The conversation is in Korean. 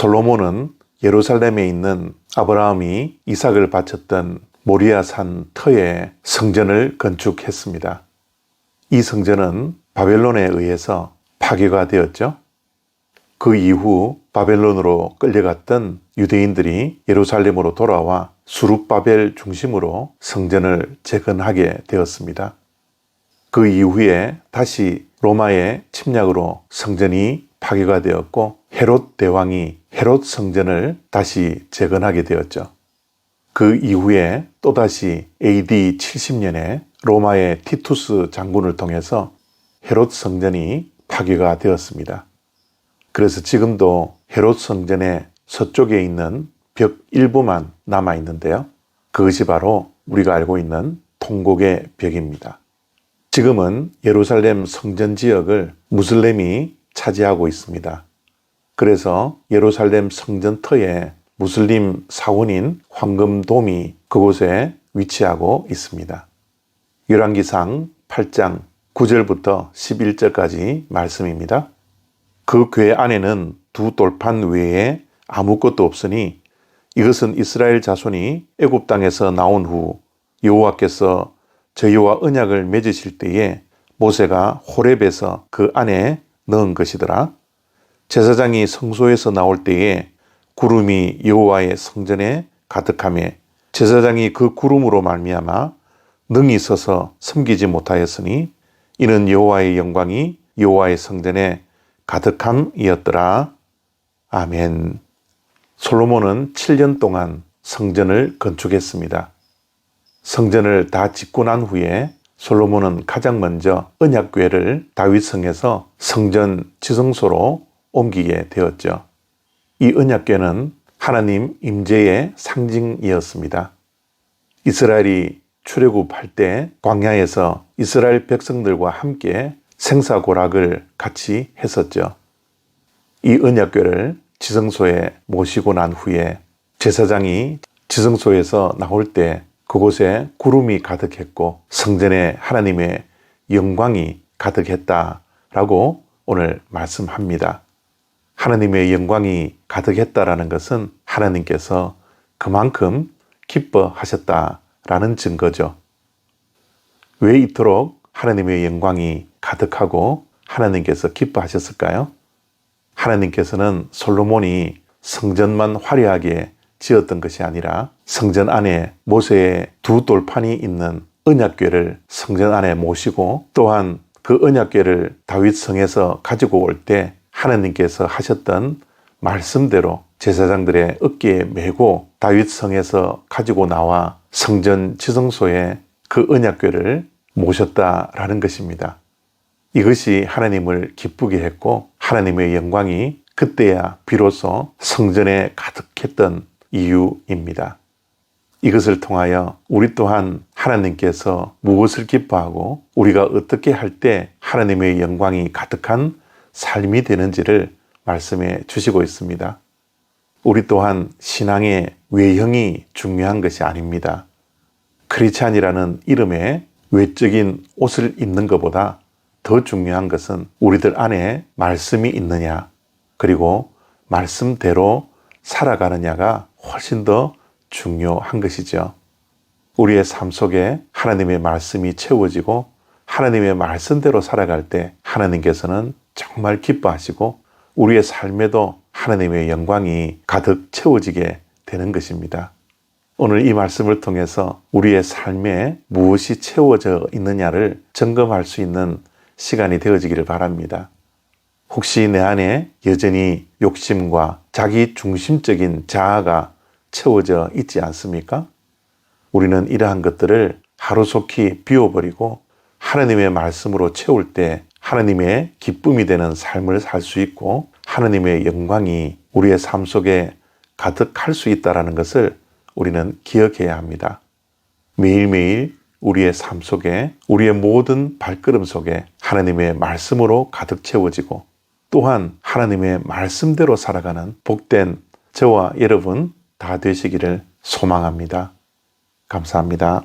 솔로몬은 예루살렘에 있는 아브라함이 이삭을 바쳤던 모리아산 터에 성전을 건축했습니다. 이 성전은 바벨론에 의해서 파괴가 되었죠. 그 이후 바벨론으로 끌려갔던 유대인들이 예루살렘으로 돌아와 수룹바벨 중심으로 성전을 재건하게 되었습니다. 그 이후에 다시 로마의 침략으로 성전이 파괴가 되었고 헤롯 대왕이 헤롯 성전을 다시 재건하게 되었죠. 그 이후에 또다시 AD 70년에 로마의 티투스 장군을 통해서 헤롯 성전이 파괴가 되었습니다. 그래서 지금도 헤롯 성전의 서쪽에 있는 벽 일부만 남아 있는데요. 그것이 바로 우리가 알고 있는 통곡의 벽입니다. 지금은 예루살렘 성전 지역을 무슬림이 차지하고 있습니다. 그래서 예루살렘 성전터에 무슬림 사원인 황금돔이 그곳에 위치하고 있습니다. 열왕기상 8장 9절부터 11절까지 말씀입니다. 그 궤 안에는 두 돌판 외에 아무것도 없으니 이것은 이스라엘 자손이 애굽 땅에서 나온 후 여호와께서 저희와 언약을 맺으실 때에 모세가 호렙에서 그 안에 넣은 것이더라. 제사장이 성소에서 나올 때에 구름이 여호와의 성전에 가득함에 제사장이 그 구름으로 말미암아 능히 서서 섬기지 못하였으니 이는 여호와의 영광이 여호와의 성전에 가득함이었더라. 아멘. 솔로몬은 7년 동안 성전을 건축했습니다. 성전을 다 짓고 난 후에 솔로몬은 가장 먼저 언약궤를 다윗성에서 성전 지성소로 옮기게 되었죠. 이 언약궤는 하나님 임재의 상징이었습니다. 이스라엘이 출애굽할 때 광야에서 이스라엘 백성들과 함께 생사고락을 같이 했었죠. 이 언약궤를 지성소에 모시고 난 후에 제사장이 지성소에서 나올 때 그곳에 구름이 가득했고 성전에 하나님의 영광이 가득했다라고 오늘 말씀합니다. 하나님의 영광이 가득했다라는 것은 하나님께서 그만큼 기뻐하셨다라는 증거죠. 왜 이토록 하나님의 영광이 가득하고 하나님께서 기뻐하셨을까요? 하나님께서는 솔로몬이 성전만 화려하게 지었던 것이 아니라 성전 안에 모세의 두 돌판이 있는 언약궤를 성전 안에 모시고 또한 그 언약궤를 다윗 성에서 가지고 올 때 하나님께서 하셨던 말씀대로 제사장들의 어깨에 메고 다윗 성에서 가지고 나와 성전 지성소에 그 언약궤를 모셨다라는 것입니다. 이것이 하나님을 기쁘게 했고 하나님의 영광이 그때야 비로소 성전에 가득했던 이유입니다. 이것을 통하여 우리 또한 하나님께서 무엇을 기뻐하고 우리가 어떻게 할 때 하나님의 영광이 가득한 삶이 되는지를 말씀해 주시고 있습니다. 우리 또한 신앙의 외형이 중요한 것이 아닙니다. 크리스찬이라는 이름의 외적인 옷을 입는 것보다 더 중요한 것은 우리들 안에 말씀이 있느냐, 그리고 말씀대로 살아가느냐가 훨씬 더 중요한 것이죠. 우리의 삶 속에 하나님의 말씀이 채워지고 하나님의 말씀대로 살아갈 때 하나님께서는 정말 기뻐하시고 우리의 삶에도 하나님의 영광이 가득 채워지게 되는 것입니다. 오늘 이 말씀을 통해서 우리의 삶에 무엇이 채워져 있느냐를 점검할 수 있는 시간이 되어지기를 바랍니다. 혹시 내 안에 여전히 욕심과 자기 중심적인 자아가 채워져 있지 않습니까? 우리는 이러한 것들을 하루속히 비워버리고 하나님의 말씀으로 채울 때 하나님의 기쁨이 되는 삶을 살 수 있고 하나님의 영광이 우리의 삶 속에 가득할 수 있다는 것을 우리는 기억해야 합니다. 매일매일 우리의 삶 속에 우리의 모든 발걸음 속에 하나님의 말씀으로 가득 채워지고 또한 하나님의 말씀대로 살아가는 복된 저와 여러분 다 되시기를 소망합니다. 감사합니다.